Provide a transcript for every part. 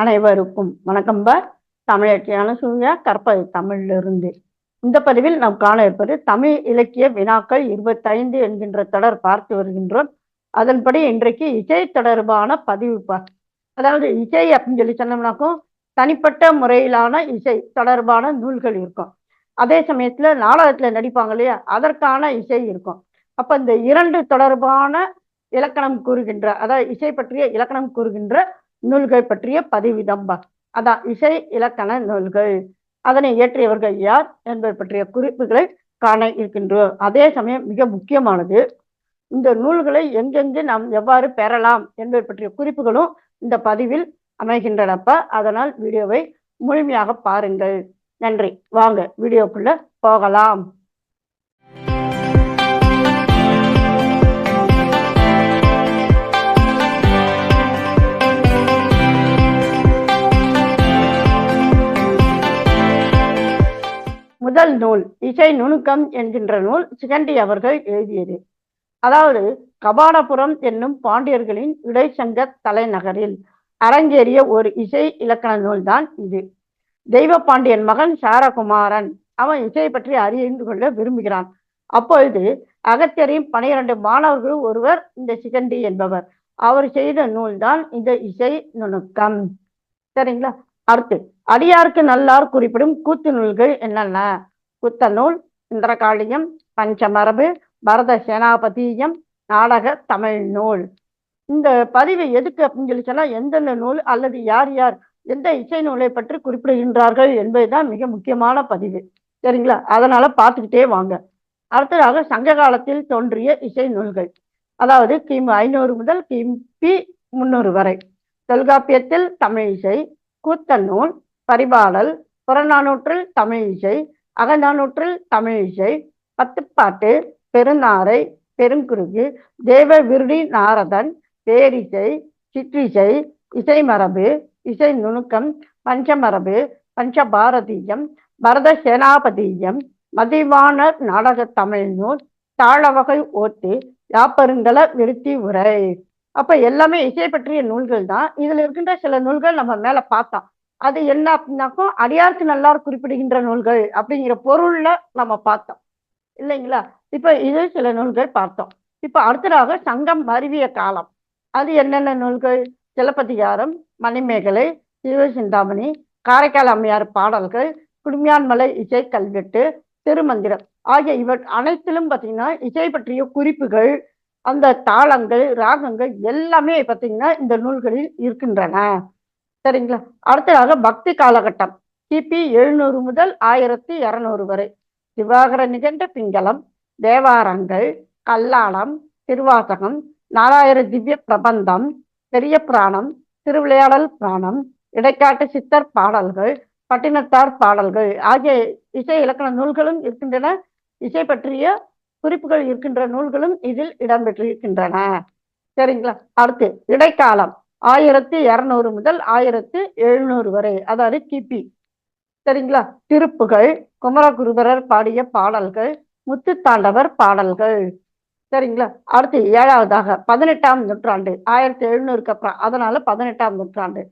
அனைவருக்கும் வணக்கம் பா. தமிழச்சியான சூழ்நிலை கற்பது தமிழிலிருந்து இந்த பதிவில் நாம் காண இருப்பது தமிழ் இலக்கிய வினாக்கள் இருபத்தைந்து என்கின்ற தொடர் பார்த்து வருகின்றோம். அதன்படி இன்றைக்கு இசை தொடர்பான பதிவு பார் அதாவது இசை அப்படின்னு சொல்லி சொன்னோம்னாக்கும் தனிப்பட்ட முறையிலான இசை தொடர்பான நூல்கள் இருக்கும். அதே சமயத்துல நாடகத்துல நடிப்பாங்க இல்லையா அதற்கான இசை இருக்கும். அப்ப இந்த இரண்டு தொடர்பான இலக்கணம் கூறுகின்ற அதாவது இசை பற்றிய இலக்கணம் கூறுகின்ற நூல்கள் பற்றிய பதிவிதம்பா அதான் இசை இலக்கண நூல்கள். அதனை இயற்றியவர்கள் யார் என்பது பற்றிய குறிப்புகளை காண இருக்கின்றோம். அதே சமயம் மிக முக்கியமானது இந்த நூல்களை எங்கெங்கு நாம் எவ்வாறு பெறலாம் என்பது பற்றிய குறிப்புகளும் இந்த பதிவில் அமைகின்றனப்ப. அதனால் வீடியோவை முழுமையாக பாருங்கள். நன்றி. வாங்க வீடியோக்குள்ள போகலாம். முதல் நூல் இசை நுணுக்கம் என்கின்ற நூல் சிகண்டி அவர்கள் எழுதியது. அதாவது கபாடபுரம் என்னும் பாண்டியர்களின் இடைச்சங்க தலைநகரில் அரங்கேறிய ஒரு இசை இலக்கண நூல்தான் இது. தெய்வ பாண்டியன் மகன் சாரகுமாரன் அவன் இசை பற்றி அறிந்து கொள்ள விரும்புகிறான். அப்பொழுது அகத்தியரின் பனிரெண்டு மாணவர்கள் ஒருவர் இந்த சிகண்டி என்பவர். அவர் செய்த நூல்தான் இந்த இசை நுணுக்கம். சரிங்களா? அடுத்து அடியாருக்கு நல்லார் குறிப்பிடும் கூத்து நூல்கள் என்னென்ன? குத்தநூல் இந்திரகாளியம் பஞ்சமரபு பரத சேனாபதியம் நாடக தமிழ் நூல். இந்த பதிவு எதுக்கு அப்படின்னு சொல்லி சொன்னால் எந்தெந்த நூல் அல்லது யார் யார் எந்த இசை நூலை பற்றி குறிப்பிடுகின்றார்கள் என்பதுதான் மிக முக்கியமான பதிவு. சரிங்களா? அதனால பார்த்துக்கிட்டே வாங்க. அடுத்ததாக சங்க காலத்தில் தோன்றிய இசை நூல்கள். அதாவது கிமு ஐநூறு முதல் கிபி முன்னூறு வரை. தொல்காப்பியத்தில் தமிழ் இசை கூத்தநூல் பரிபாடல் புறநானூற்றில் தமிழ் இசை அகநானூற்றில் தமிழிசை பத்துப்பாட்டு பெருநாரை பெருங்குருகு தேவ விருடி நாரதன் பேரிசை சிற்றிசை இசைமரபு இசை நுணுக்கம் பஞ்சமரபு பஞ்சபாரதீயம் பரத சேனாபதீயம் மதிவாணர் நாடக தமிழ் நூல் தாழவகை ஓட்டு யாப்பருங்கல விருத்தி உரை. அப்ப எல்லாமே இசை பற்றிய நூல்கள் தான். இதுல இருக்கின்ற சில நூல்கள் நம்ம மேல பார்த்தோம் அது என்ன அப்படின்னாக்கோ அடியார்க்கு நல்லார் குறிப்பிடுகின்ற நூல்கள் அப்படிங்கிற பொருள்ல நம்ம பார்த்தோம். இல்லைங்களா? இப்ப இது சில நூல்கள் பார்த்தோம். இப்ப அடுத்ததாக சங்கம் மருவிய காலம். அது என்னென்ன நூல்கள்? சிலப்பதிகாரம் மணிமேகலை சிவசிந்தாமணி காரைக்கால் அம்மையார் பாடல்கள் குடுமியான்மலை இசை கல்வெட்டு திருமந்திரம் ஆகிய இவற் அனைத்திலும் பார்த்தீங்கன்னா இசை பற்றிய குறிப்புகள் அந்த தாளங்கள் ராகங்கள் எல்லாமே பார்த்தீங்கன்னா இந்த நூல்களில் இருக்கின்றன. சரிங்களா? அடுத்ததாக பக்தி காலகட்டம். கிபி எழுநூறு முதல் ஆயிரத்தி இருநூறு வரை. திவாகர நிகழ்ந்த பிங்களம் தேவாரங்கள் கல்லாளம் திருவாசகம் நாலாயிர திவ்ய பிரபந்தம் பெரிய புராணம் திருவிளையாடல் புராணம் இடைக்காட்டு சித்தர் பாடல்கள் பட்டினத்தார் பாடல்கள் ஆகிய இசை இலக்கண நூல்களும் இருக்கின்றன. இசை பற்றிய குறிப்புகள் இருக்கின்ற நூல்களும் இதில் இடம்பெற்றிருக்கின்றன. சரிங்களா? அடுத்து இடைக்காலம். ஆயிரத்தி இரநூறு முதல் ஆயிரத்தி எழுநூறு வரை அதாவது கிபி சரிங்களா? திருப்புகள் குமரகுருபரர் பாடிய பாடல்கள் முத்துத்தாண்டவர் பாடல்கள். சரிங்களா? அடுத்து ஏழாவதாக பதினெட்டாம் நூற்றாண்டு ஆயிரத்தி எழுநூறுக்கு அப்புறம் அதனால பதினெட்டாம் நூற்றாண்டு.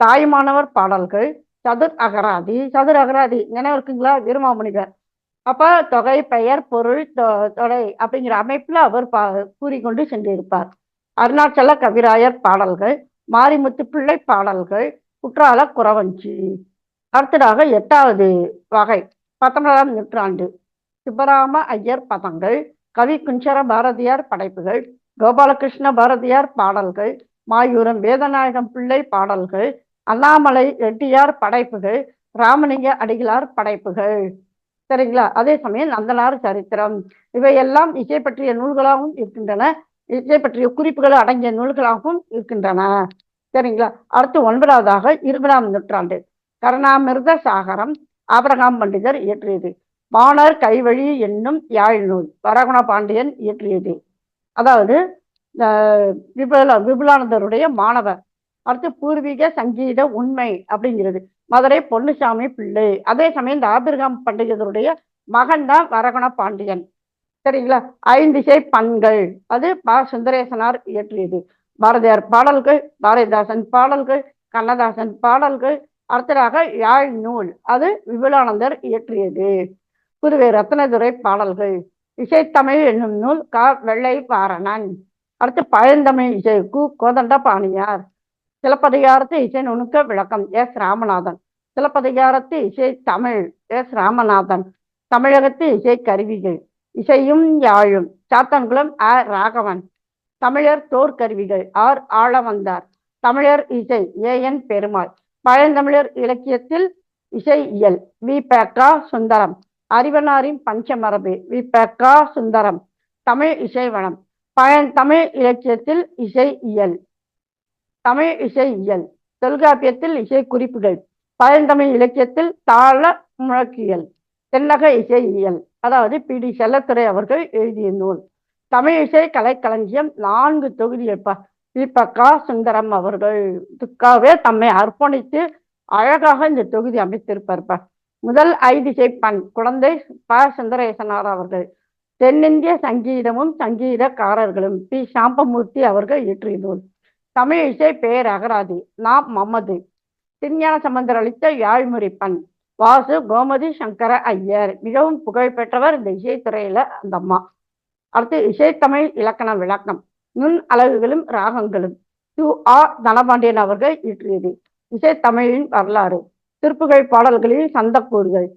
தாய்மானவர் பாடல்கள் சதுர் அகராதி சதுர் அகராதி நினைவு இருக்குங்களா? வீரமாமுனிவர். அப்ப தொகை பெயர் பொருள் தொடை அப்படிங்கிற அமைப்புல அவர் பா கூறிக்கொண்டு சென்றிருப்பார். அருணாச்சல கவிராயர் பாடல்கள் மாரிமுத்து பிள்ளை பாடல்கள் குற்றால குறவஞ்சி. அடுத்ததாக எட்டாவது வகை பத்தொன்பதாம் நூற்றாண்டு. சிவராம ஐயர் பதங்கள் கவி குஞ்சர பாரதியார் படைப்புகள் கோபாலகிருஷ்ண பாரதியார் பாடல்கள் மாயூரம் வேதநாயகம் பிள்ளை பாடல்கள் அண்ணாமலை ரெட்டியார் படைப்புகள் ராமலிங்க அடிகளார் படைப்புகள். சரிங்களா? அதே சமயம் நந்தனார் சரித்திரம். இவையெல்லாம் இசை பற்றிய நூல்களாகவும் இருக்கின்றன. இசை பற்றிய குறிப்புகள் அடங்கிய நூல்களாகவும் இருக்கின்றன. சரிங்களா? அடுத்து ஒன்பதாவதாக இருபதாம் நூற்றாண்டு. கருணாமிர்த சாகரம் ஆபரகாம் பண்டிதர் இயற்றியது. வானர் கைவழி என்னும் யாழ் நூல் வரகுண பாண்டியன் இயற்றியது. அதாவது விபுல விபுலானந்தருடைய மாணவர். அடுத்து பூர்வீக சங்கீத உண்மை அப்படிங்கிறது. மதுரை பொன்னுசாமி பிள்ளை. அதே சமயம் இந்த ஆபிரகாம் பண்டிதருடைய மகன் தான் வரகுண பாண்டியன். சரிங்களா? ஐந்திசை பண்கள். அது பா சுந்தரேசனார் இயற்றியது. பாரதியார் பாடல்கள் பாரதிதாசன் பாடல்கள் கண்ணதாசன் பாடல்கள் அடுத்ததாக யாழ் நூல். அது விபுலானந்தர் இயற்றியது. புதுவை ரத்னதுரை பாடல்கள். இசைத்தமிழ் என்னும் நூல் க வெள்ளை பாரணன் அடுத்து பழந்தமிழ் இசை கு கோதண்ட பாணியார் சிலப்பதிகாரத்து இசை நுணுக்க விளக்கம் எஸ் ராமநாதன். சிலப்பதிகாரத்து இசை தமிழ் எஸ் ராமநாதன். தமிழகத்து இசை கருவிகள். இசையும் யாழும். சாத்தான்குளம் ஆ ராகவன். தமிழர் தோற்கருவிகள். ஆர். ஆர் ஆளவந்தார் தமிழர் இசை. ஏ. என். பெருமாள். பழந்தமிழர் இலக்கியத்தில் இசை இயல் வி பேக்கா சுந்தரம். அறிவனாரின் பஞ்சமரபு. வி. பேக்கா சுந்தரம். தமிழ் இசை வனம் பழந்தமிழ் இலக்கியத்தில் இசை இயல் தமிழ் இசை இயல் தொல்காப்பியத்தில் இசை குறிப்புகள் பழந்தமிழ் இலக்கியத்தில் தாள முழக்கியல். தென்னக இசை இயல் அதாவது பி. டி. செல்லத்துறை அவர்கள் எழுதிய நூல். தமிழிசை கலைக்களஞ்சியம் நான்கு தொகுதியை ப. க. சுந்தரம் அவர்கள் தம்மை அர்ப்பணித்து அழகாக இந்த தொகுதி அமைத்திருப்பார்ப்பா. முதல் ஐதிசை பண் குழந்தை ப. சுந்தரேசனார் அவர்கள். தென்னிந்திய சங்கீதமும் சங்கீதக்காரர்களும் பி. சாம்பமூர்த்தி அவர்கள் இயற்றிய நூல். தமிழிசை பேர் அகராதி நாம் மம்மது திருஞான சம்பந்தர் அளித்த யாழ்முறை பண். வாசு கோமதி சங்கர ஐயர். மிகவும் புகழ்பெற்றவர் இந்த இசைத்துறையில அந்த அம்மா. அடுத்து இசைத்தமிழ் இலக்கண விளக்கம். நுண் அலகுகளும் ராகங்களும். யு ஆ தனபாண்டியன் அவர்கள் இயற்றியது. இசைத்தமிழின் வரலாறு. திருப்புகழ் பாடல்களில் சந்தக்கூறுகள்.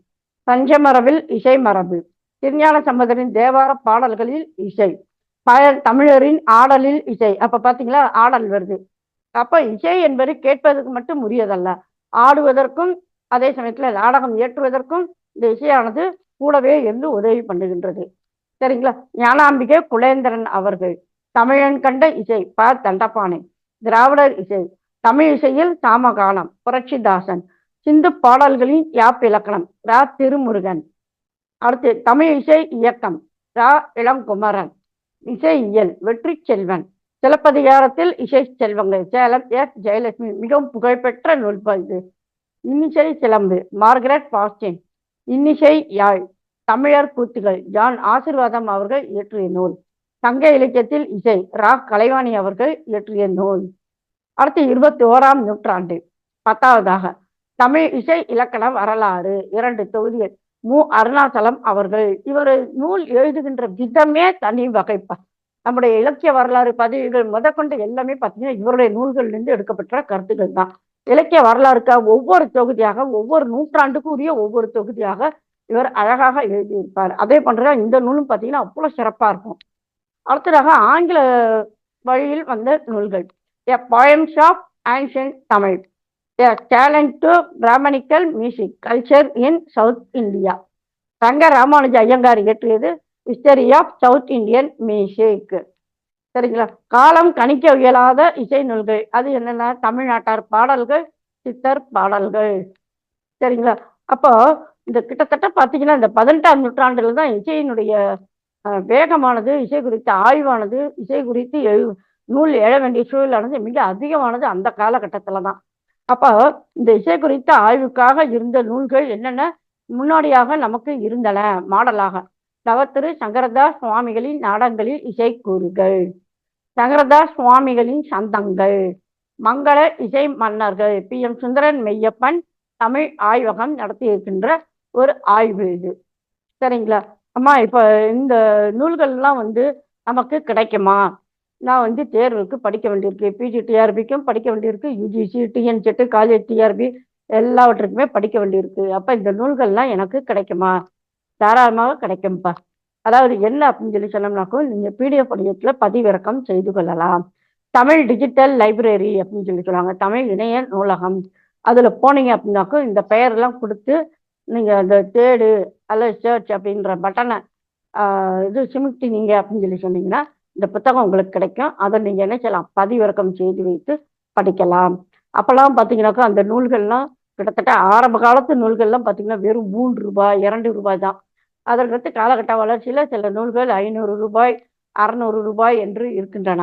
சஞ்சமரபில் இசை மரபு. திருஞான சம்பந்தரின் தேவார பாடல்களில் இசை. பய தமிழரின் ஆடலில் இசை. அப்ப பாத்தீங்களா? ஆடல் வருது. அப்ப இசை என்பது கேட்பதற்கு மட்டும் உரியதல்ல. ஆடுவதற்கும் அதே சமயத்துல நாடகம் இயற்றுவதற்கும் இந்த இசையானது கூடவே இருந்து உதவி பண்ணுகின்றது. சரிங்களா? ஞானாம்பிகை குலேந்திரன் அவர்கள் தமிழன் கண்ட இசை ப. தண்டபாணி திராவிடர் இசை தமிழ் இசையில் சாமகானம் புரட்சிதாசன் சிந்து பாடல்களின் யாப் இலக்கணம் ரா. திருமுருகன். அடுத்து தமிழ் இசை இயக்கம் ரா. இளங்குமரன். இசை இயல் வெற்றி செல்வன் சிலப்பதிகாரத்தில் இசை செல்வங்கள் சேலம் எஸ். ஜெயலட்சுமி மிகவும் புகழ்பெற்ற நூல் இது. இன்னிசை சிலம்பு. Margaret Bastin. இன்னிசை யாழ். தமிழர் கூத்துகள். ஜான் ஆசிர்வாதம் அவர்கள் இயற்றிய நூல். சங்க இலக்கியத்தில் இசை. ரா. கலைவாணி அவர்கள் இயற்றிய நூல். அடுத்து இருபத்தி ஓராம் நூற்றாண்டு. பத்தாவதாக. தமிழ் இசை இலக்கண வரலாறு. இரண்டு தொகுதிகள். மு. அருணாச்சலம் அவர்கள். இவர் நூல் எழுதுகின்ற விதமே தனி வகைப்பா நம்முடைய இலக்கிய வரலாறு பதிவுகள் முதற்கொண்டு எல்லாமே பார்த்தீங்கன்னா இவருடைய நூல்கள்லேருந்து எடுக்கப்பட்ட கருத்துக்கள் தான் இலக்கிய வரலாறுக்காக ஒவ்வொரு தொகுதியாக ஒவ்வொரு நூற்றாண்டுக்கும் உரிய ஒவ்வொரு தொகுதியாக இவர் அழகாக எழுதியிருப்பார். அதே போன்ற இந்த நூலும் பார்த்தீங்கன்னா அவ்வளோ சிறப்பாக இருக்கும். அடுத்ததாக ஆங்கில வழியில் வந்த நூல்கள். A poems of ancient Tamil a talent to brahminical music culture in south India Thanga Ramanuja Iyengar இயற்றியது history of south Indian music சரிங்களா? காலம் கணிக்க இயலாத இசை நூல்கள். அது என்னென்ன தமிழ்நாட்டார் பாடல்கள் சித்தர் பாடல்கள். சரிங்களா? அப்போ இந்த கிட்டத்தட்ட பார்த்தீங்கன்னா இந்த பதினெட்டாம் நூற்றாண்டுல தான் இசையினுடைய வேகமானது இசை குறித்த ஆய்வானது இசை குறித்து எழு நூல் எழ வேண்டிய சூழலானது மிக அதிகமானது அந்த காலகட்டத்தில் தான் அப்போ இந்த இசை குறித்த ஆய்வுக்காக இருந்த நூல்கள் என்னென்ன? முன்னோடியாக நமக்கு இருந்தன மாடலாக. தவத்திரு சங்கரதாஸ் சுவாமிகளின் நாடங்களில் இசை கூறுகள். சங்கரதாஸ் சுவாமிகளின் சந்தங்கள். மங்கள இசை மன்னர்கள். பி. எம். சுந்தரன் மெய்யப்பன் தமிழ் ஆய்வகம் நடத்தியிருக்கின்ற ஒரு ஆய்வு இது. சரிங்களா? அம்மா இப்போ இந்த நூல்கள்லாம் வந்து நமக்கு கிடைக்குமா? நான் வந்து தேர்வுக்கு படிக்க வேண்டியிருக்கு. பிஜி டிஆர்பிக்கும் படிக்க வேண்டியிருக்கு. யூஜிசி டிஎன்செட்டு காலேஜ் டிஆர்பி எல்லாவற்றுக்குமே படிக்க வேண்டியிருக்கு. அப்போ இந்த நூல்கள்லாம் எனக்கு கிடைக்குமா? தாராளமாக கிடைக்கும்ப்பா அதாவது என்ன அப்படின்னு சொல்லி சொன்னோம்னாக்கோ நீங்க பிடிஎஃப் வடிவத்துல பதிவிறக்கம் செய்து கொள்ளலாம். தமிழ் டிஜிட்டல் லைப்ரரி அப்படின்னு சொல்லி சொல்லுவாங்க. தமிழ் இணைய நூலகம். அதுல போனீங்க அப்படின்னாக்கும் இந்த பெயரெல்லாம் கொடுத்து நீங்க அந்த தேடு அல்லது சர்ச் அப்படின்ற பட்டனை இது சிமிட்டினீங்க அப்படின்னு சொல்லி சொன்னீங்கன்னா இந்த புத்தகம் உங்களுக்கு கிடைக்கும். அதை நீங்க என்ன செய்யலாம்? பதிவிறக்கம் செய்து வைத்து படிக்கலாம். அப்பெல்லாம் பார்த்தீங்கன்னாக்கா அந்த நூல்கள்லாம் கிட்டத்தட்ட ஆரம்ப காலத்து நூல்கள்லாம் பார்த்தீங்கன்னா வெறும் மூன்று ரூபாய் இரண்டு ரூபாய் தான். அதற்கடுத்து காலகட்ட வளர்ச்சியில் சில நூல்கள் ஐநூறு ரூபாய் அறநூறு ரூபாய் என்று இருக்கின்றன.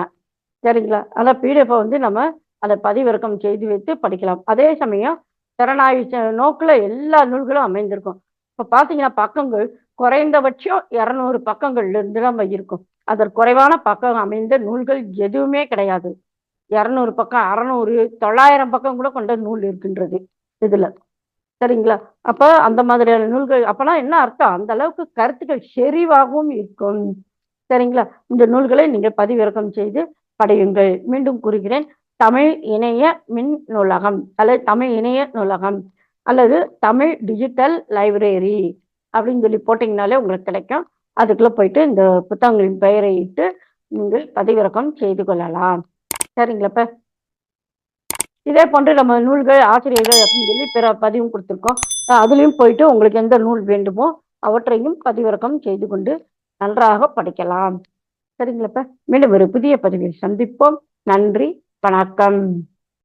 சரிங்களா? அந்த பிடிஎஃப் வந்து நம்ம அதை பதிவிறக்கம் செய்து வைத்து படிக்கலாம். அதே சமயம் திறனாய்வு நோக்கில் எல்லா நூல்களும் அமைந்திருக்கும். இப்போ பார்த்தீங்கன்னா பக்கங்கள் குறைந்தபட்சம் இரநூறு பக்கங்கள்ல இருந்து நம்ம இருக்கும். அதற்கு குறைவான பக்கம் அமைந்த நூல்கள் எதுவுமே கிடையாது. இரநூறு பக்கம் அறநூறு தொள்ளாயிரம் பக்கம் கூட கொண்ட நூல் இருக்கின்றது இதில். சரிங்களா? அப்ப அந்த மாதிரியான நூல்கள் அப்பனா என்ன அர்த்தம்? அந்த அளவுக்கு கருத்துக்கள் செறிவாகவும் இருக்கும். சரிங்களா? இந்த நூல்களை நீங்கள் பதிவிறக்கம் செய்து படையுங்கள். மீண்டும் கூறுகிறேன் தமிழ் இணைய மின் நூலகம் அல்லது தமிழ் இணைய நூலகம் அல்லது தமிழ் டிஜிட்டல் லைப்ரரி அப்படின்னு சொல்லி போட்டிங்கனாலே உங்களுக்கு கிடைக்கும். அதுக்குள்ள போயிட்டு இந்த புத்தகங்களின் பெயரை இட்டு நீங்கள் பதிவிறக்கம் செய்து கொள்ளலாம். சரிங்களாப்ப இதே போன்று நம்ம நூல்கள் ஆசிரியர்கள் அப்படின்னு சொல்லி பிற பதிவும் கொடுத்துருக்கோம். அதுலேயும் போயிட்டு உங்களுக்கு எந்த நூல் வேண்டுமோ அவற்றையும் பதிவிறக்கம் செய்து கொண்டு நன்றாக படிக்கலாம். சரிங்களப்ப மீண்டும் ஒரு புதிய பதிவில் சந்திப்போம். நன்றி வணக்கம்.